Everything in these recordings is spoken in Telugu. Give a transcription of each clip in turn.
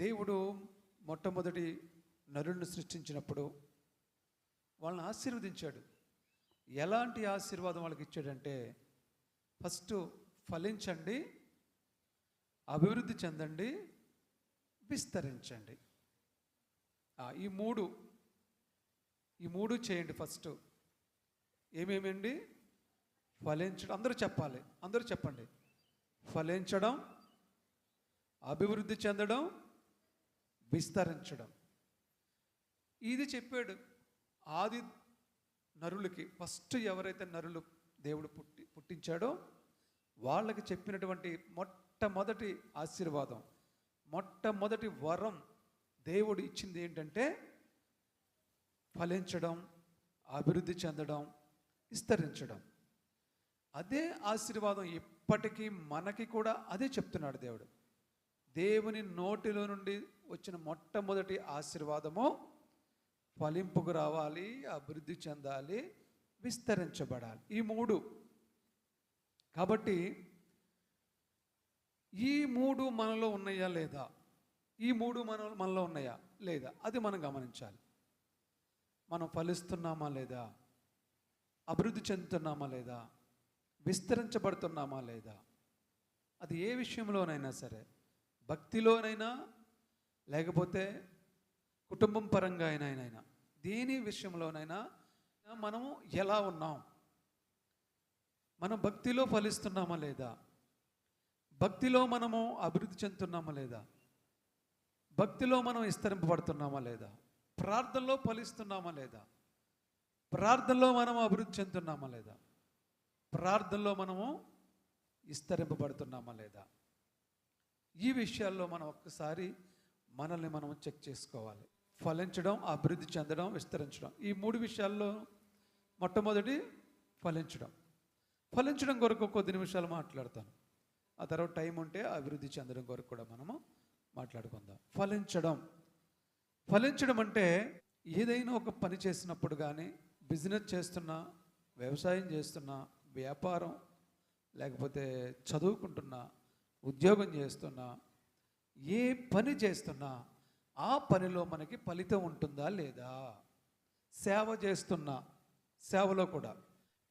దేవుడు మొట్టమొదటి నరుణ్ణి సృష్టించినప్పుడు వాళ్ళని ఆశీర్వదించాడు. ఎలాంటి ఆశీర్వాదం వాళ్ళకి ఇచ్చాడంటే ఫస్ట్ ఫలించండి అభివృద్ధి చెందండి విస్తరించండి. ఈ మూడు ఈ మూడు చేయండి ఫస్ట్. ఏమేమండి? ఫలించడం. అందరూ చెప్పాలి. అందరూ చెప్పండి. ఫలించడం అభివృద్ధి చెందడం విస్తరించడం. ఇది చెప్పాడు ఆది నరులకి. ఫస్ట్ ఎవరైతే నరులు దేవుడు పుట్టి పుట్టించాడో వాళ్ళకి చెప్పినటువంటి మొట్టమొదటి ఆశీర్వాదం మొట్టమొదటి వరం దేవుడు ఇచ్చింది ఏంటంటే ఫలించడం అభివృద్ధి చెందడం విస్తరించడం. అదే ఆశీర్వాదం ఇప్పటికీ మనకి కూడా అదే చెప్తున్నాడు దేవుడు. దేవుని నోటిలో నుండి వచ్చిన మొట్టమొదటి ఆశీర్వాదము ఫలింపుకు రావాలి అభివృద్ధి చెందాలి విస్తరించబడాలి. ఈ మూడు. కాబట్టి ఈ మూడు మనలో ఉన్నాయా లేదా? ఈ మూడు మన మనలో ఉన్నాయా లేదా? అది మనం గమనించాలి. మనం ఫలిస్తున్నామా లేదా? అభివృద్ధి చెందుతున్నామా లేదా? విస్తరించబడుతున్నామా లేదా? అది ఏ విషయంలోనైనా సరే భక్తిలోనైనా లేకపోతే కుటుంబం పరంగా అయినా దేని విషయంలోనైనా మనము ఎలా ఉన్నాం? మనం భక్తిలో ఫలిస్తున్నామా లేదా? భక్తిలో మనము అభివృద్ధి చెందుతున్నామా లేదా? భక్తిలో మనం విస్తరింపబడుతున్నామా లేదా? ప్రార్థనలో ఫలిస్తున్నామా లేదా? ప్రార్థనలో మనము అభివృద్ధి చెందుతున్నామా లేదా? ప్రార్థనలో మనము విస్తరింపబడుతున్నామా లేదా? ఈ విషయాల్లో మనం ఒక్కసారి మనల్ని మనం చెక్ చేసుకోవాలి. ఫలించడం అభివృద్ధి చెందడం విస్తరించడం. ఈ మూడు విషయాల్లో మొట్టమొదటి ఫలించడం. ఫలించడం కొరకు కొద్ది నిమిషాలు మాట్లాడతాను. ఆ తర్వాత టైం ఉంటే అభివృద్ధి చెందడం కొరకు కూడా మనము మాట్లాడుకుందాం. ఫలించడం. ఫలించడం అంటే ఏదైనా ఒక పని చేసినప్పుడు కానీ బిజినెస్ చేస్తున్నా వ్యవసాయం చేస్తున్నా వ్యాపారం లేకపోతే చదువుకుంటున్నా ఉద్యోగం చేస్తున్నా ఏ పని చేస్తున్నా ఆ పనిలో మనకి ఫలితం ఉంటుందా లేదా? సేవ చేస్తున్నా సేవలో కూడా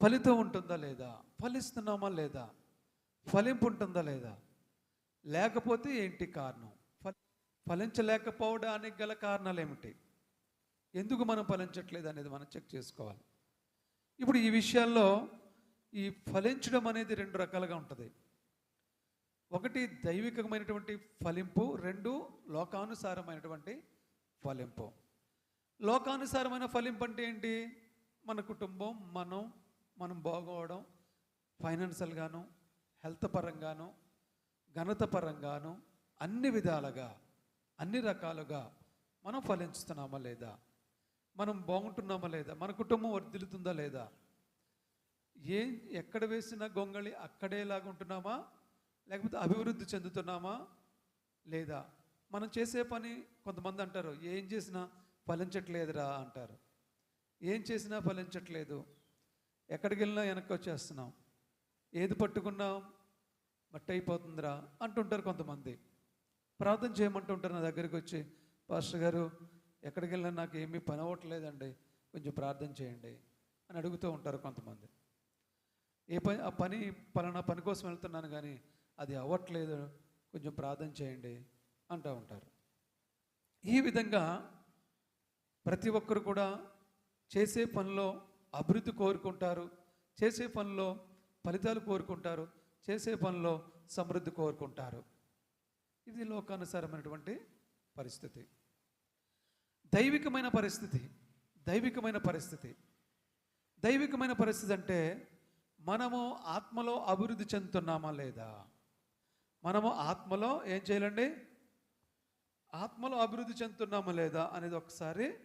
ఫలితం ఉంటుందా లేదా? ఫలిస్తున్నామా లేదా? ఫలింపు ఉంటుందా లేదా? లేకపోతే ఏంటి కారణం? ఫ- ఫలించలేకపోవడానికి గల కారణాలు ఏమిటి ఎందుకు మనం ఫలించట్లేదు అనేది మనం చెక్ చేసుకోవాలి. ఇప్పుడు ఈ విషయాల్లో ఈ ఫలించడం అనేది రెండు రకాలుగా ఉంటుంది. ఒకటి దైవికమైనటువంటి ఫలింపు రెండు లోకానుసారమైనటువంటి ఫలింపు. లోకానుసారమైన ఫలింపు అంటే ఏంటి? మన కుటుంబం మనం మనం బాగోవడం ఫైనాన్షియల్గాను హెల్త్ పరంగాను ఘనత పరంగాను అన్ని విధాలుగా అన్ని రకాలుగా మనం ఫలించుతున్నామా లేదా? మనం బాగుంటున్నామా లేదా? మన కుటుంబం వర్ధిల్లుతుందా లేదా? ఏం ఎక్కడ వేసిన గొంగళి అక్కడేలాగా ఉంటున్నామా లేకపోతే అభివృద్ధి చెందుతున్నామా లేదా? మనం చేసే పని కొంతమంది అంటారు ఏం చేసినా ఫలించట్లేదురా అంటారు. ఏం చేసినా ఫలించట్లేదు. ఎక్కడికి వెళ్ళినా వెనక్కి వచ్చేస్తున్నాం. ఏది పట్టుకున్నా మట్టి అయిపోతుందిరా అంటుంటారు కొంతమంది. ప్రార్థన చేయమంటుంటారు నా దగ్గరికి వచ్చి పాస్టర్ గారు ఎక్కడికి వెళ్ళినా నాకు ఏమీ పని అవ్వట్లేదండి కొంచెం ప్రార్థన చేయండి అని అడుగుతూ ఉంటారు కొంతమంది. ఏ పని ఆ పని పలానా పని కోసం వెళ్తున్నాను కానీ అది అవ్వట్లేదు కొంచెం ప్రార్థన చేయండి అంటూ ఉంటారు. ఈ విధంగా ప్రతి ఒక్కరు కూడా చేసే పనిలో అభివృద్ధి కోరుకుంటారు చేసే పనిలో ఫలితాలు కోరుకుంటారు చేసే పనిలో సమృద్ధి కోరుకుంటారు. ఇది లోకానుసారమైనటువంటి పరిస్థితి. దైవికమైన పరిస్థితి దైవికమైన పరిస్థితి. దైవికమైన పరిస్థితి అంటే మనము ఆత్మలో అభివృద్ధి చెందుతున్నామా లేదా? మనము ఆత్మలో ఏం చేయాలండి? ఆత్మలో అభివృద్ధి చెందుతున్నామా లేదా అనేది ఒకసారి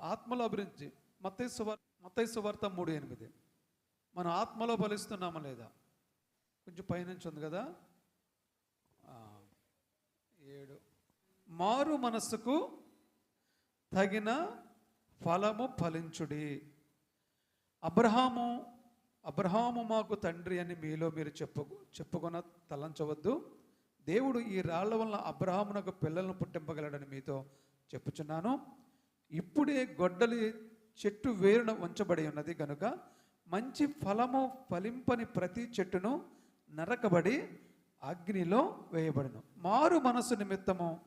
ఆత్మలో అభివృద్ధి. మత్తయి సువార్ మత్తయి సువార్త మూడు ఎనిమిది మనం ఆత్మలో ఫలిస్తున్నామా లేదా? కొంచెం పైనుంచి ఉంది కదా? ఏడు. మారు మనస్సుకు తగిన ఫలము ఫలించుడి. అబ్రహాము అబ్రహాము మాకు తండ్రి అని మీలో మీరు చెప్పు చెప్పుకొన తలంచవద్దు. దేవుడు ఈ రాళ్ళ వల్ల అబ్రహామునకు పిల్లలను పుట్టింపగలడని మీతో చెప్పుచున్నాను. ఇప్పుడే గొడ్డలి చెట్టు వేరున ఉంచబడి ఉన్నది కనుక మంచి ఫలము ఫలింపని ప్రతి చెట్టును నరకబడి అగ్నిలో వేయబడిను. మారు మనసు నిమిత్తము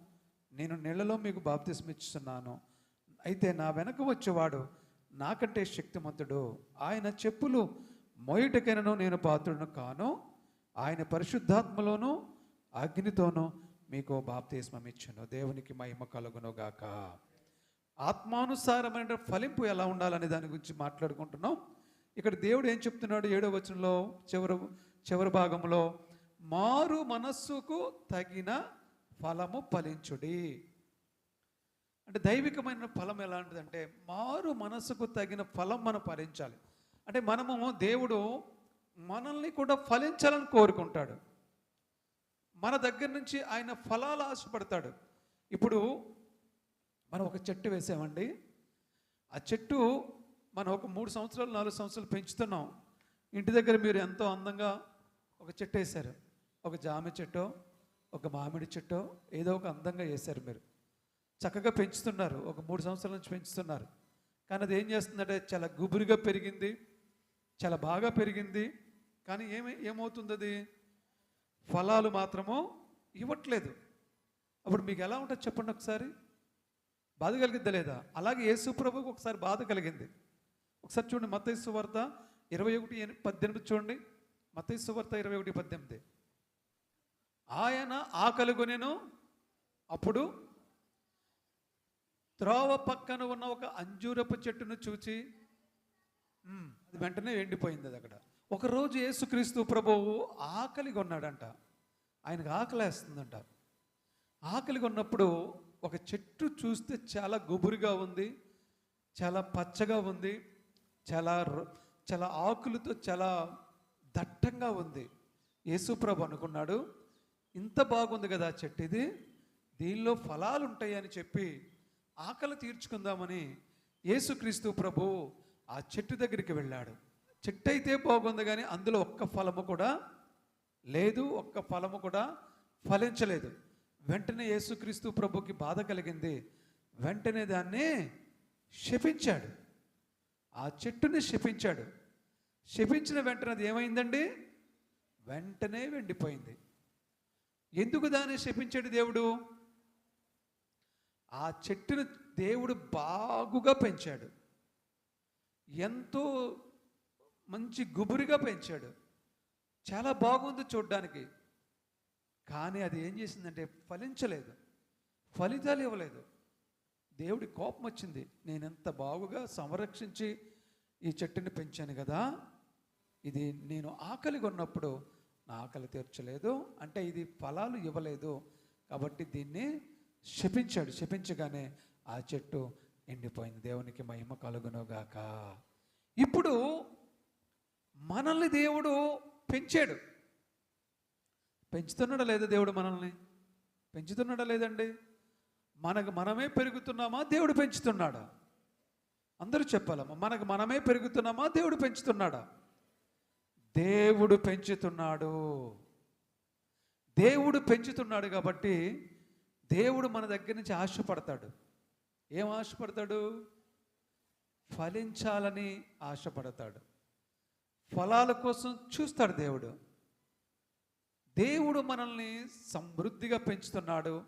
నేను నీళ్ళలో మీకు బాప్తిస్మిచ్చుతున్నాను అయితే నా వెనక వచ్చేవాడు నాకంటే శక్తిమంతుడు. ఆయన చెప్పులు మొయటకైనను నేను పాత్రుడును కాను ఆయన పరిశుద్ధాత్మలోను అగ్నితోనూ మీకు బాప్తిస్మం ఇచ్చును దేవునికి మహిమ కలుగును గాక ఆత్మానుసారమైన ఫలింపు ఎలా ఉండాలనే దాని గురించి మాట్లాడుకుంటున్నాం. ఇక్కడ దేవుడు ఏం చెప్తున్నాడు? ఏడో వచనంలో చివరి చివరి భాగంలో మారు మనస్సుకు తగిన ఫలము ఫలించుడి. అంటే దైవికమైన ఫలం ఎలాంటిదంటే మారు మనసుకు తగిన ఫలం మనం ఫలించాలి. అంటే మనము దేవుడు మనల్ని కూడా ఫలించాలని కోరుకుంటాడు. మన దగ్గర నుంచి ఆయన ఫలాలు ఆశపడతాడు. ఇప్పుడు మనం ఒక చెట్టు వేసామండి. ఆ చెట్టు మనం ఒక మూడు సంవత్సరాలు నాలుగు సంవత్సరాలు పెంచుతున్నాం. ఇంటి దగ్గర మీరు ఎంతో అందంగా ఒక చెట్టు వేశారు. ఒక జామ చెట్టు ఒక మామిడి చెట్టు ఏదో ఒక అందంగా వేశారు మీరు. చక్కగా పెంచుతున్నారు. ఒక మూడు సంవత్సరాల నుంచి పెంచుతున్నారు. కానీ అది ఏం చేస్తుందంటే చాలా గుబురుగా పెరిగింది. చాలా బాగా పెరిగింది. కానీ ఏమి ఏమవుతుంది అది ఫలాలు మాత్రము ఇవ్వట్లేదు. అప్పుడు మీకు ఎలా ఉంటుంది చెప్పండి ఒకసారి? బాధ కలిగిద్దా లేదా? అలాగే యేసు ప్రభుకి ఒకసారి బాధ కలిగింది. ఒకసారి చూడండి మత్తయి వార్త ఇరవై ఒకటి పద్దెనిమిది చూడండి. మత్తయి వార్త ఇరవై ఒకటి పద్దెనిమిది. ఆయన ఆకలిగొనెను అప్పుడు త్రోవ పక్కన ఉన్న ఒక అంజూరపు చెట్టును చూచి వెంటనే ఎండిపోయింది అది అక్కడ. ఒకరోజు యేసుక్రీస్తు ప్రభువు ఆకలిగా ఉన్నాడంట ఆయనకు ఆకలేస్తుందంట ఆకలిగా ఉన్నప్పుడు ఒక చెట్టు చూస్తే చాలా గుబురుగా ఉంది చాలా పచ్చగా ఉంది చాలా చాలా ఆకులతో చాలా దట్టంగా ఉంది. యేసుప్రభు అనుకున్నాడు ఇంత బాగుంది కదా ఆ చెట్టు ఇది దీనిలో ఫలాలు ఉంటాయి అని చెప్పి ఆకలి తీర్చుకుందామని యేసుక్రీస్తు ప్రభు ఆ చెట్టు దగ్గరికి వెళ్ళాడు. చెట్టు అయితే బాగుంది కానీ అందులో ఒక్క ఫలము కూడా లేదు ఒక్క ఫలము కూడా ఫలించలేదు. వెంటనే యేసుక్రీస్తు ప్రభుకి బాధ కలిగింది. వెంటనే దాన్ని శపించాడు. ఆ చెట్టుని శపించాడు. శపించిన వెంటనే అది ఏమైందండి? వెంటనే వెండిపోయింది. ఎందుకు దాన్ని శపించాడు దేవుడు? ఆ చెట్టును దేవుడు బాగుగా పెంచాడు. ఎంతో మంచి గుబురిగా పెంచాడు. చాలా బాగుంది చూడ్డానికి. కానీ అది ఏం చేసిందంటే ఫలించలేదు. ఫలితాలు ఇవ్వలేదు. దేవుడి కోపం వచ్చింది. నేను ఎంత బాగుగా సంరక్షించి ఈ చెట్టుని పెంచాను కదా. ఇది నేను ఆకలి కొన్నప్పుడు నా ఆకలి తీర్చలేదు. అంటే ఇది ఫలాలు ఇవ్వలేదు. కాబట్టి దీన్ని శపించాడు. శపించగానే ఆ చెట్టు ఎండిపోయింది. దేవునికి మహిమ కలుగునుగాక. ఇప్పుడు మనల్ని దేవుడు పెంచాడు. పెంచుతున్నాడా లేదా దేవుడు మనల్ని? పెంచుతున్నాడా లేదండి? మనకు మనమే పెరుగుతున్నామా? దేవుడు పెంచుతున్నాడా? అందరూ చెప్పాలమ్మా మనకు మనమే పెరుగుతున్నామా? దేవుడు పెంచుతున్నాడా? దేవుడు పెంచుతున్నాడు. దేవుడు పెంచుతున్నాడు కాబట్టి దేవుడు మన దగ్గర నుంచి ఆశపడతాడు. ఏం ఆశపడతాడు? ఫలించాలని ఆశపడతాడు. ఫలాల కోసం చూస్తాడు దేవుడు. దేవుడు మనల్ని సమృద్ధిగా పెంచుతున్నాడు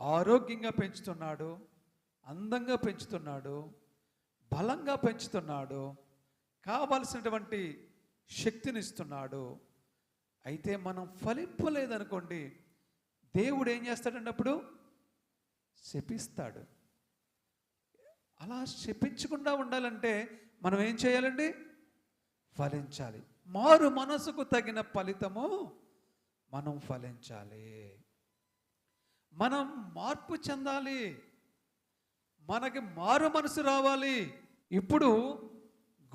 ఆరోగ్యంగా పెంచుతున్నాడు అందంగా పెంచుతున్నాడు బలంగా పెంచుతున్నాడు కావలసినటువంటి శక్తిని ఇస్తున్నాడు. అయితే మనం ఫలింపలేదనుకోండి దేవుడు ఏం చేస్తాడన్నప్పుడు అప్పుడు శపిస్తాడు. అలా శపించకుండా ఉండాలంటే మనం ఏం చేయాలండి? ఫలించాలి. మారు మనసుకు తగిన ఫలితము మనం ఫలించాలి. మనం మార్పు చెందాలి. మనకి మారు మనసు రావాలి. ఇప్పుడు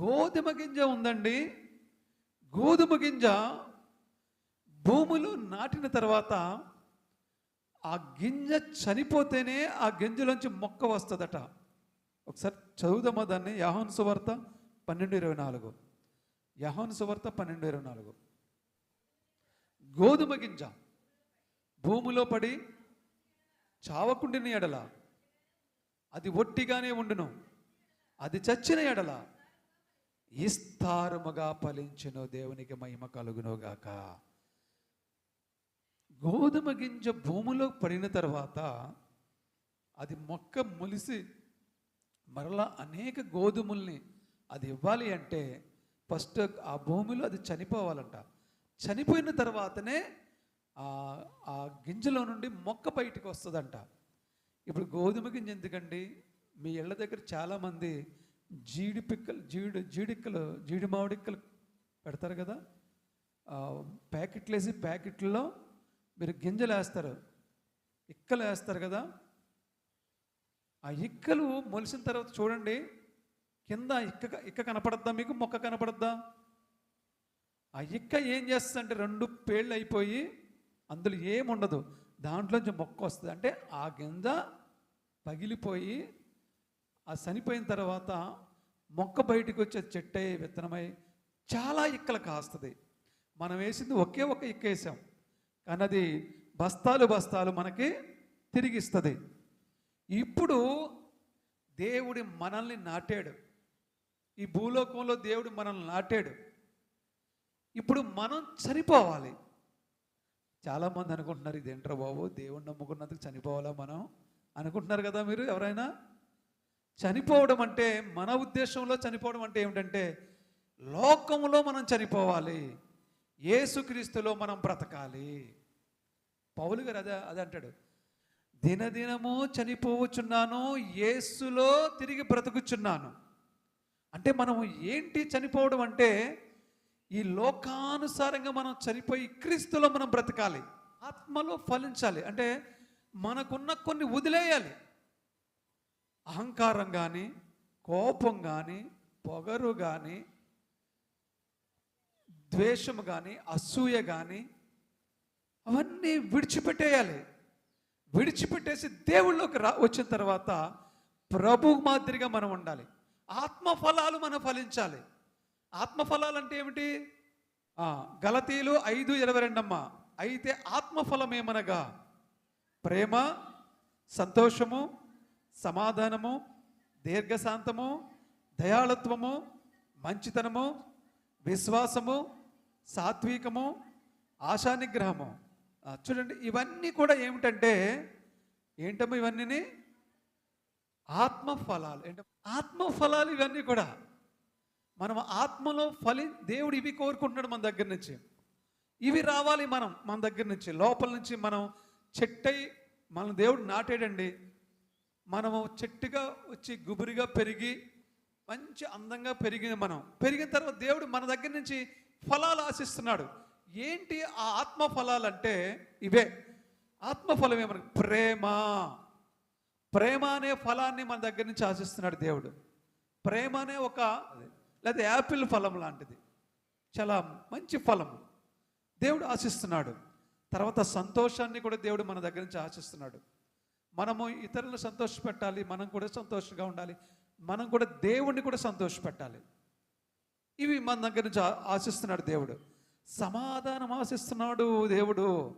గోధుమ గింజ ఉందండి. గోధుమ గింజ భూములు నాటిన తర్వాత ఆ గింజ చనిపోతేనే ఆ గింజలోంచి మొక్క వస్తుందట. ఒకసారి చదువుదామా దాన్ని? యాహోన్ సువార్త పన్నెండు ఇరవై నాలుగు. యహోన్ సువార్త పన్నెండు ఇరవై నాలుగు. గోధుమ గింజ. భూమిలో పడి చావకుండిన ఎడల. అది ఒట్టిగానే ఉండును. అది చచ్చిన ఎడల. ఇస్తారముగా ఫలించును. దేవునికి మహిమ కలుగునుగాక. గోధుమ గింజ భూమిలో పడిన తర్వాత అది మొక్క మొలిసి మరలా అనేక గోధుమల్ని అది ఇవ్వాలి అంటే ఫస్ట్ ఆ భూమిలో అది చనిపోవాలంట. చనిపోయిన తర్వాతనే ఆ గింజలో నుండి మొక్క బయటికి వస్తుందంట. ఇప్పుడు గోధుమ గింజ ఎందుకండి? మీ ఇళ్ళ దగ్గర చాలామంది జీడి పిక్కలు జీడి జీడిక్కలు జీడి మామిడిక్కలు పెడతారు కదా? ప్యాకెట్లు వేసి ప్యాకెట్లో మీరు గింజలు వేస్తారు ఇక్కలు వేస్తారు కదా? ఆ ఇక్కలు మొలిసిన తర్వాత చూడండి కింద ఇక్క ఇక్క కనపడద్దా మీకు? మొక్క కనపడద్దా? ఆ ఇక్క ఏం చేస్తుందంటే రెండు పేళ్ళు అయిపోయి అందులో ఏముండదు. దాంట్లోంచి మొక్క వస్తుంది. అంటే ఆ గింజ పగిలిపోయి ఆ చనిపోయిన తర్వాత మొక్క బయటికి వచ్చే చెట్టై విత్తనమై చాలా ఇక్కలు కాస్తుంది. మనం వేసింది ఒకే ఒక ఇక్క వేసాం. కానీ అది బస్తాలు బస్తాలు మనకి తిరిగిస్తుంది. ఇప్పుడు దేవుడి మనల్ని నాటాడు. ఈ భూలోకంలో దేవుడు మనల్ని నాటాడు. ఇప్పుడు మనం చనిపోవాలి. చాలామంది అనుకుంటున్నారు ఇదేంట్రా బాబు? దేవుడిని నమ్ముకున్నందుకు చనిపోవాలా మనం? అనుకుంటున్నారు కదా మీరు ఎవరైనా? చనిపోవడం అంటే మన ఉద్దేశంలో చనిపోవడం అంటే ఏమిటంటే లోకంలో మనం చనిపోవాలి. ఏసుక్రీస్తులో మనం బ్రతకాలి. పౌలు గారు అదే అదే అంటాడు. దినదినము చనిపోవచ్చున్నాను యేసులో తిరిగి బ్రతుకుచున్నాను. అంటే మనం ఏంటి చనిపోవడం అంటే ఈ లోకానుసారంగా మనం చనిపోయి క్రీస్తులో మనం బ్రతకాలి. ఆత్మలో ఫలించాలి. అంటే మనకున్న కొన్ని వదిలేయాలి. అహంకారం కానీ కోపం కానీ పొగరు కానీ ద్వేషము కానీ అసూయ కానీ అవన్నీ విడిచిపెట్టేయాలి. విడిచిపెట్టేసి దేవుళ్ళలోకి రా వచ్చిన తర్వాత ప్రభు మాదిరిగా మనం ఉండాలి. ఆత్మ ఫలాలు మనం ఫలించాలి. ఆత్మఫలాలు అంటే ఏమిటి? గలతీలు ఐదు ఇరవై రెండమ్మ. అయితే ఆత్మఫలం ఏమనగా? ప్రేమ సంతోషము సమాధానము దీర్ఘశాంతము దయాళత్వము మంచితనము విశ్వాసము సాత్వికము ఆశానిగ్రహము. చూడండి ఇవన్నీ కూడా ఏమిటంటే ఏంటమ్మా ఇవన్నీ ఆత్మ ఫలాలు ఏంట ఆత్మ ఫలాలు ఇవన్నీ కూడా. మనం ఆత్మలో ఫలి దేవుడు ఇవి కోరుకుంటున్నాడు మన దగ్గర నుంచి. ఇవి రావాలి మనం మన దగ్గర నుంచి. లోపల నుంచి మనం చెట్టై మన దేవుడు నాటాడండి. మనము చెట్టుగా వచ్చి గుబురిగా పెరిగి మంచి అందంగా పెరిగింది మనం. పెరిగిన తర్వాత దేవుడు మన దగ్గర నుంచి ఫలాలు ఆశిస్తున్నాడు. ఏంటి ఆ ఆత్మఫలాలు అంటే ఇవే. ఆత్మ ఫలం ప్రేమ. ప్రేమ అనే ఫలాన్ని మన దగ్గర నుంచి ఆశిస్తున్నాడు దేవుడు. ప్రేమ అనే ఒక లేదా యాపిల్ ఫలం లాంటిది. చాలా మంచి ఫలం. దేవుడు ఆశిస్తున్నాడు. తర్వాత సంతోషాన్ని కూడా దేవుడు మన దగ్గర నుంచి ఆశిస్తున్నాడు. మనము ఇతరులను సంతోషపెట్టాలి మనం కూడా సంతోషంగా ఉండాలి మనం కూడా దేవుణ్ణి కూడా సంతోషపెట్టాలి. ఇవి మన దగ్గర నుంచి ఆ- ఆశిస్తున్నాడు దేవుడు. సమాధానం ఆశిస్తున్నాడు దేవుడు.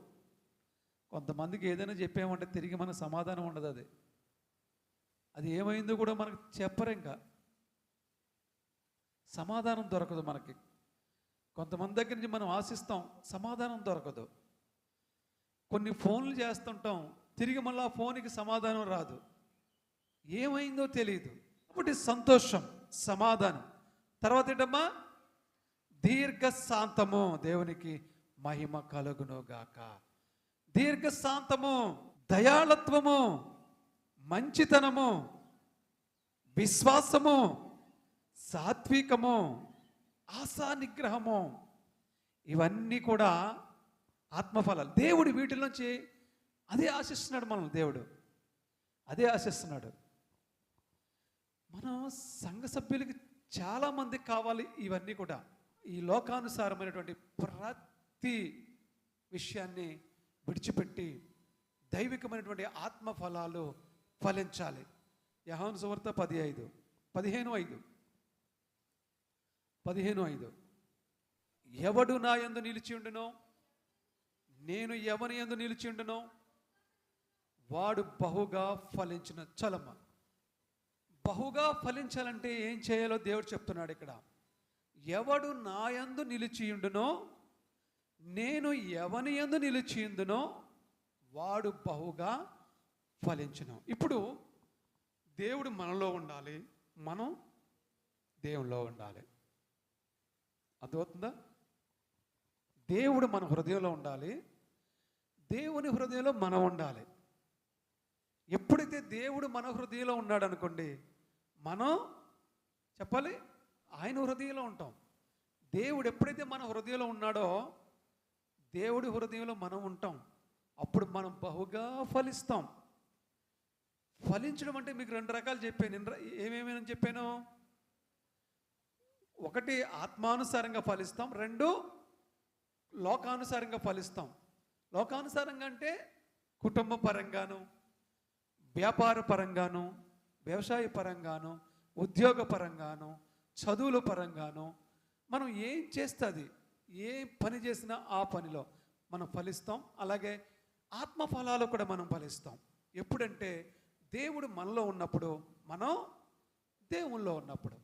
కొంతమందికి ఏదైనా చెప్పామంటే తిరిగి మనకు సమాధానం ఉండదు అది. అది ఏమైందో కూడా మనకు చెప్పరు ఇంకా. సమాధానం దొరకదు మనకి. కొంతమంది దగ్గర నుంచి మనం ఆశిస్తాం సమాధానం దొరకదు. కొన్ని ఫోన్లు చేస్తుంటాం తిరిగి మళ్ళీ ఆ ఫోన్కి సమాధానం రాదు. ఏమైందో తెలియదు కాబట్టి సంతోషం సమాధానం. తర్వాత ఏంటమ్మా? దీర్ఘశాంతము దేవునికి మహిమ కలుగును గాక దీర్ఘశాంతము దయాళత్వము మంచితనము విశ్వాసము సాత్వికము ఆశా నిగ్రహము ఇవన్నీ కూడా ఆత్మఫలాలు. దేవుడు వీటి నుంచి అదే ఆశిస్తున్నాడు మనం దేవుడు. అదే ఆశిస్తున్నాడు. మనం సంఘ సభ్యులకి చాలామందికి కావాలి ఇవన్నీ కూడా. ఈ లోకానుసారమైనటువంటి ప్రతి విషయాన్ని విడిచిపెట్టి దైవికమైనటువంటి ఆత్మ ఫలాలు ఫలించాలి. యహాను సువార్త పది ఐదు పదిహేను ఐదు. పదిహేను ఐదు. ఎవడు నా యందు నిలిచి ఉండునో నేను ఎవని ఎందు నిలిచిండునో వాడు బహుగా ఫలించిన చలమ. బహుగా ఫలించాలంటే ఏం చేయాలో దేవుడు చెప్తున్నాడు ఇక్కడ. ఎవడు నా యందు నిలిచియుండునో నేను ఎవని యందు నిలిచియుందునో వాడు బహుగా ఫలించను. ఇప్పుడు దేవుడు మనలో ఉండాలి మనం దేవునిలో ఉండాలి. అర్థమవుతుందా? దేవుడు మన హృదయంలో ఉండాలి దేవుని హృదయంలో మనం ఉండాలి. ఎప్పుడైతే దేవుడు మన హృదయంలో ఉన్నాడు అనుకోండి మనం చెప్పాలి ఆయన హృదయంలో ఉంటాం. దేవుడు ఎప్పుడైతే మన హృదయంలో ఉన్నాడో దేవుడి హృదయంలో మనం ఉంటాం. అప్పుడు మనం బహుగా ఫలిస్తాం. ఫలించడం అంటే మీకు రెండు రకాలు చెప్పాను. ఎన్ని ఏమేమని చెప్పాను? ఒకటి ఆత్మానుసారంగా ఫలిస్తాం. రెండు లోకానుసారంగా ఫలిస్తాం. లోకానుసారంగా అంటే కుటుంబ పరంగాను వ్యాపార పరంగాను వ్యవసాయ పరంగాను ఉద్యోగ పరంగాను చదువుల పరంగాను మనం ఏం చేస్తుంది? ఏ పని చేసినా ఆ పనిలో మనం ఫలిస్తాం. అలాగే ఆత్మ ఫలాలు కూడా మనం ఫలిస్తాం. ఎప్పుడంటే దేవుడు మనలో ఉన్నప్పుడు మనం దేవుల్లో ఉన్నప్పుడు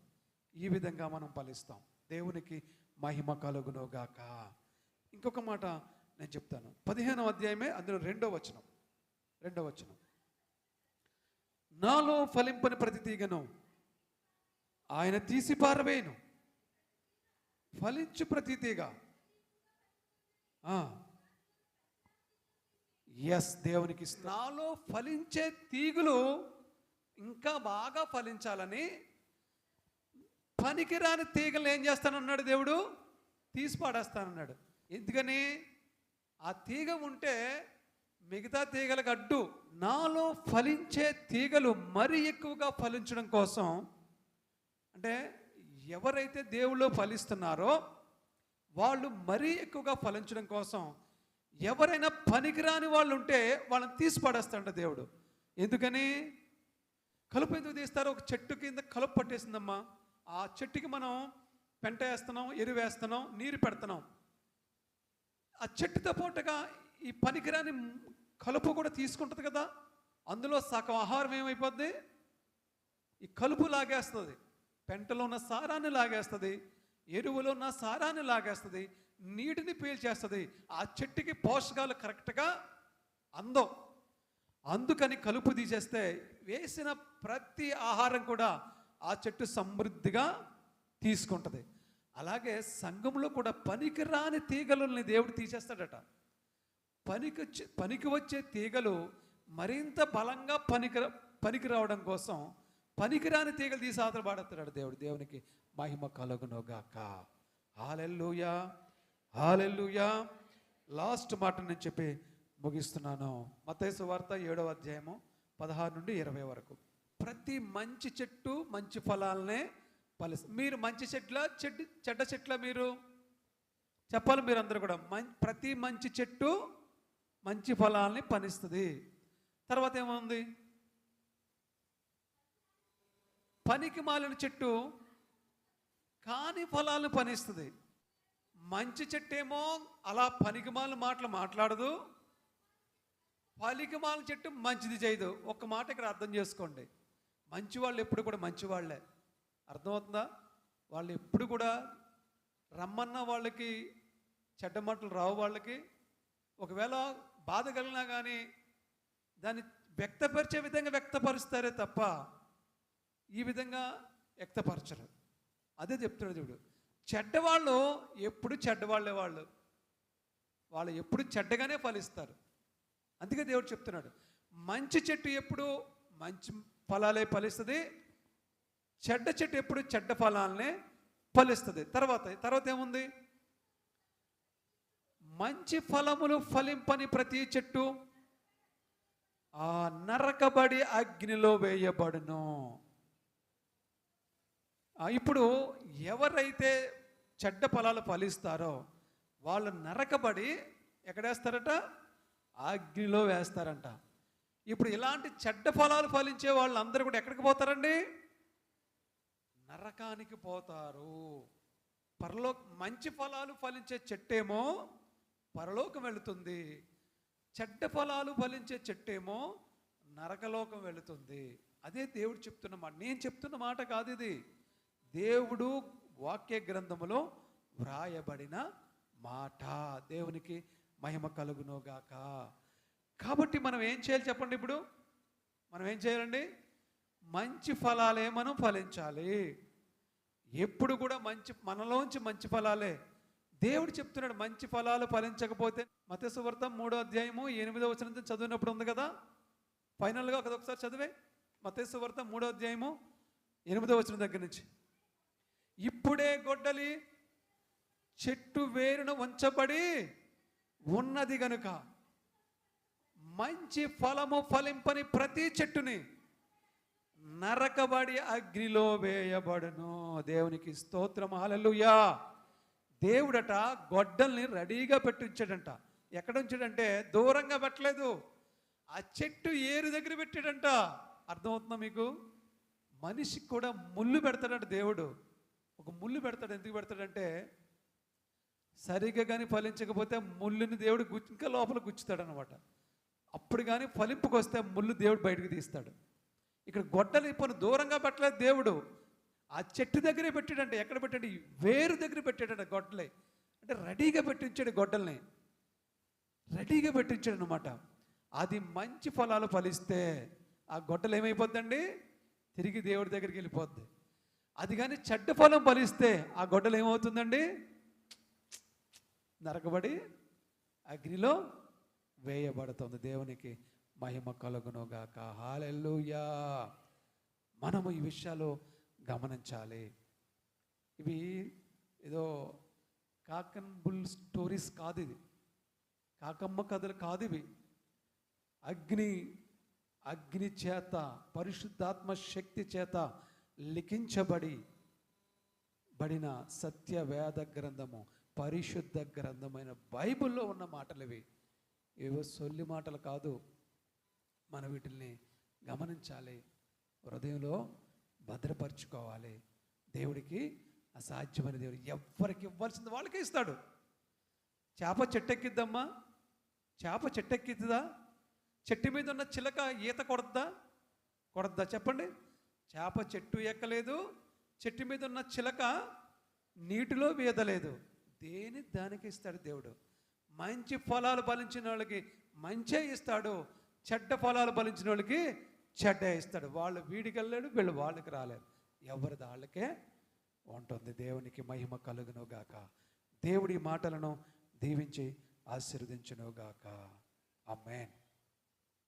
ఈ విధంగా మనం ఫలిస్తాం. దేవునికి మహిమ కలుగునుగాక. ఇంకొక మాట నేను చెప్తాను. పదిహేనో అధ్యాయమే అందులో రెండో వచనం. రెండో వచనం. నాలో ఫలింపని ప్రతి తీగను ఆయన తీసి పారవేయను. ఫలించు ప్రతి తీగ ఎస్ దేవునికి నాలో ఫలించే తీగులు ఇంకా బాగా ఫలించాలని పనికిరాని తీగలు ఏం చేస్తానన్నాడు దేవుడు? తీసి పాడేస్తానన్నాడు. ఎందుకని? ఆ తీగ ఉంటే మిగతా తీగలకు అడ్డు. నాలో ఫలించే తీగలు మరీ ఎక్కువగా ఫలించడం కోసం అంటే ఎవరైతే దేవుళ్ళు ఫలిస్తున్నారో వాళ్ళు మరీ ఎక్కువగా ఫలించడం కోసం ఎవరైనా పనికిరాని వాళ్ళు ఉంటే వాళ్ళని తీసి పడేస్తాడంట దేవుడు. ఎందుకని? కలుపు ఎందుకు తీస్తారు? ఒక చెట్టు కింద కలుపు పట్టేసిందమ్మా. ఆ చెట్టుకి మనం పెంట వేస్తున్నాం ఎరువు వేస్తున్నాం నీరు పెడుతున్నాం. ఆ చెట్టుతో పాటుగా ఈ పనికిరాని కలుపు కూడా తీసుకుంటుంది కదా. అందులో సగం ఆహారం ఏమైపోద్ది? ఈ కలుపు లాగేస్తుంది. పెంటలో ఉన్న సారాన్ని లాగేస్తుంది ఎరువులో ఉన్న సారాన్ని లాగేస్తుంది నీటిని పీల్చేస్తుంది. ఆ చెట్టుకి పోషకాలు కరెక్ట్గా అందం అందుకని కలుపు తీసేస్తే వేసిన ప్రతి ఆహారం కూడా ఆ చెట్టు సమృద్ధిగా తీసుకుంటుంది. అలాగే సంఘంలో కూడా పనికిరాని తీగలని దేవుడు తీసేస్తాడట. పనికి వచ్చే- పనికి వచ్చే తీగలు మరింత బలంగా పనికి పనికి రావడం కోసం పనికిరాని తీగలు తీసి ఆతలు దేవుడు. దేవునికి మహిమ కలుగునుగాక. Hallelujah hallelujah. లాస్ట్ మాట నేను చెప్పి ముగిస్తున్నాను. మతేసు వార్త ఏడవ అధ్యాయము పదహారు నుండి ఇరవై వరకు. ప్రతి మంచి చెట్టు మంచి ఫలాలనే ఫలి మీరు మంచి చెట్ల చెడ్డ చెడ్డ చెట్ల మీరు? చెప్పాలి మీరు అందరూ కూడా. మం ప్రతి మంచి చెట్టు మంచి ఫలాల్ని పనిస్తుంది తర్వాత ఏముంది? పనికి మాలిన చెట్టు కాని ఫలాలను పనిస్తుంది. మంచి చెట్టు ఏమో అలా పనికి మాలిన మాటలు మాట్లాడదు. పలికి మాలిన చెట్టు మంచిది చేయదు. ఒక్క మాట ఇక్కడ అర్థం చేసుకోండి. మంచి వాళ్ళు ఎప్పుడు కూడా మంచి వాళ్ళే అర్థమవుతుందా? వాళ్ళు ఎప్పుడు కూడా రమ్మన్న వాళ్ళకి చెడ్డ మాటలు రావు వాళ్ళకి. ఒకవేళ బాధ కలిగినా కానీ దాన్ని వ్యక్తపరిచే విధంగా వ్యక్తపరుస్తారే తప్ప ఈ విధంగా వ్యక్తపరచరు. అదే చెప్తాడు దేవుడు చెడ్డవాళ్ళు ఎప్పుడు చెడ్డవాళ్ళే వాళ్ళు. వాళ్ళు ఎప్పుడు చెడ్డగానే ఫలిస్తారు. అందుకే దేవుడు చెప్తున్నాడు. మంచి చెట్టు ఎప్పుడు మంచి ఫలాలే ఫలిస్తుంది. చెడ్డ చెట్టు ఎప్పుడు చెడ్డ ఫలాలనే ఫలిస్తుంది. తర్వాత తర్వాత ఏముంది? మంచి ఫలములు ఫలింపని ప్రతి చెట్టు ఆ నరకబడి అగ్నిలో వేయబడును. ఇప్పుడు ఎవరైతే చెడ్డ ఫలాలు ఫలిస్తారో వాళ్ళు నరకబడి ఎక్కడేస్తారట? అగ్నిలో వేస్తారంట. ఇప్పుడు ఇలాంటి చెడ్డ ఫలాలు ఫలించే వాళ్ళందరూ కూడా ఎక్కడికి పోతారండి? నరకానికి పోతారు. పరలో మంచి ఫలాలు ఫలించే చెట్టేమో పరలోకం వెళుతుంది. చెడ్డ ఫలాలు ఫలించే చెట్టేమో నరకలోకం వెళుతుంది. అదే దేవుడు చెప్తున్న మాట. నేను చెప్తున్న మాట కాదు ఇది. దేవుడు వాక్య గ్రంథములో వ్రాయబడిన మాట. దేవునికి మహిమ కలుగునోగాక. కాబట్టి మనం ఏం చేయాలి చెప్పండి ఇప్పుడు? మనం ఏం చేయాలండి? మంచి ఫలాలే మనం ఫలించాలి. ఎప్పుడు కూడా మంచి మనలోంచి మంచి ఫలాలే. దేవుడు చెప్తున్నాడు మంచి ఫలాలు ఫలించకపోతే మతసువార్త మూడో అధ్యాయము ఎనిమిదో వచనం చదివినప్పుడు ఉంది కదా? ఫైనల్గా ఒకసారి చదివే. మతేశ్వార్త మూడో అధ్యాయము ఎనిమిదో వచనం దగ్గర నుంచి. ఇప్పుడే గొడ్డలి చెట్టు వేరున ఉంచబడి ఉన్నది గనుక మంచి ఫలము ఫలింపని ప్రతి చెట్టుని నరకబడి అగ్నిలో వేయబడను. దేవునికి స్తోత్రం అలలుయా దేవుడట గొడ్డల్ని రెడీగా పెట్టించాడంట. ఎక్కడ ఉంచాడంటే దూరంగా పెట్టలేదు. ఆ చెట్టు ఏరు దగ్గర పెట్టాడంట. అర్థమవుతుందా మీకు? మనిషికి కూడా ముళ్ళు పెడతాడంట దేవుడు. ఒక ముళ్ళు పెడతాడు. ఎందుకు పెడతాడంటే సరిగ్గా కానీ ఫలించకపోతే ముళ్ళుని దేవుడు గుచ్చి ఇంకా లోపల గుచ్చుతాడు అనమాట అప్పుడు కానీ ఫలింపుకి వస్తే ముళ్ళు దేవుడు బయటకు తీస్తాడు. ఇక్కడ గొడ్డలి పని దూరంగా పెట్టలేదు దేవుడు. ఆ చెట్టు దగ్గరే పెట్టాడంటే. ఎక్కడ పెట్టాడు? వేరు దగ్గర పెట్టాడంట గొడ్డలే. అంటే రెడీగా పెట్టించాడు గొడ్డల్ని. రెడీగా పెట్టించాడు అనమాట అది మంచి ఫలాలు ఫలిస్తే ఆ గొడ్డలు ఏమైపోద్దండి? తిరిగి దేవుడి దగ్గరికి వెళ్ళిపోద్ది. అది కానీ చెడ్డ ఫలం ఫలిస్తే ఆ గొడ్డలు ఏమవుతుందండి? నరకబడి అగ్నిలో వేయబడుతుంది. దేవునికి మహిమ కలుగునుగాక. హాలెల్లుయా. మనము ఈ విషయాలు గమనించాలి. ఇవి ఏదో కాకన్ బుల్ స్టోరీస్ కాదు ఇది కాకమ్మ కథలు కాదు ఇవి. అగ్ని అగ్ని చేత పరిశుద్ధాత్మ శక్తి చేత లిఖించబడి బడిన సత్య వేద గ్రంథము పరిశుద్ధ గ్రంథమైన బైబిల్లో ఉన్న మాటలు ఇవి ఏవో సొల్లి మాటలు కాదు. మన వీటిల్ని గమనించాలి. హృదయంలో భద్రపరచుకోవాలి. దేవుడికి అసాధ్యమైన దేవుడు ఎవ్వరికి ఇవ్వాల్సింది వాళ్ళకే ఇస్తాడు. చేప చెట్టెక్కిద్దమ్మా? చేప చెట్టెక్కిద్దా? చెట్టు మీద ఉన్న చిలక ఈత కొడద్దా? కొడద్దా? చెప్పండి. చేప చెట్టు ఎక్కలేదు చెట్టు మీద ఉన్న చిలక నీటిలో వీదలేదు దేని దానికి ఇస్తాడు దేవుడు? మంచి ఫలాలు బలించిన వాళ్ళకి మంచే ఇస్తాడు. చెడ్డ ఫలాలు బలించిన వాళ్ళకి చెడ్డ ఇస్తాడు. వాళ్ళు వీడికి వెళ్ళాడు వీళ్ళు వాళ్ళకి రాలేరు ఎవరిది వాళ్ళకే ఉంటుంది. దేవునికి మహిమ కలుగునుగాక. దేవుడి మాటలను దీవించి ఆశీర్వదించునుగాక. అమ్మేన్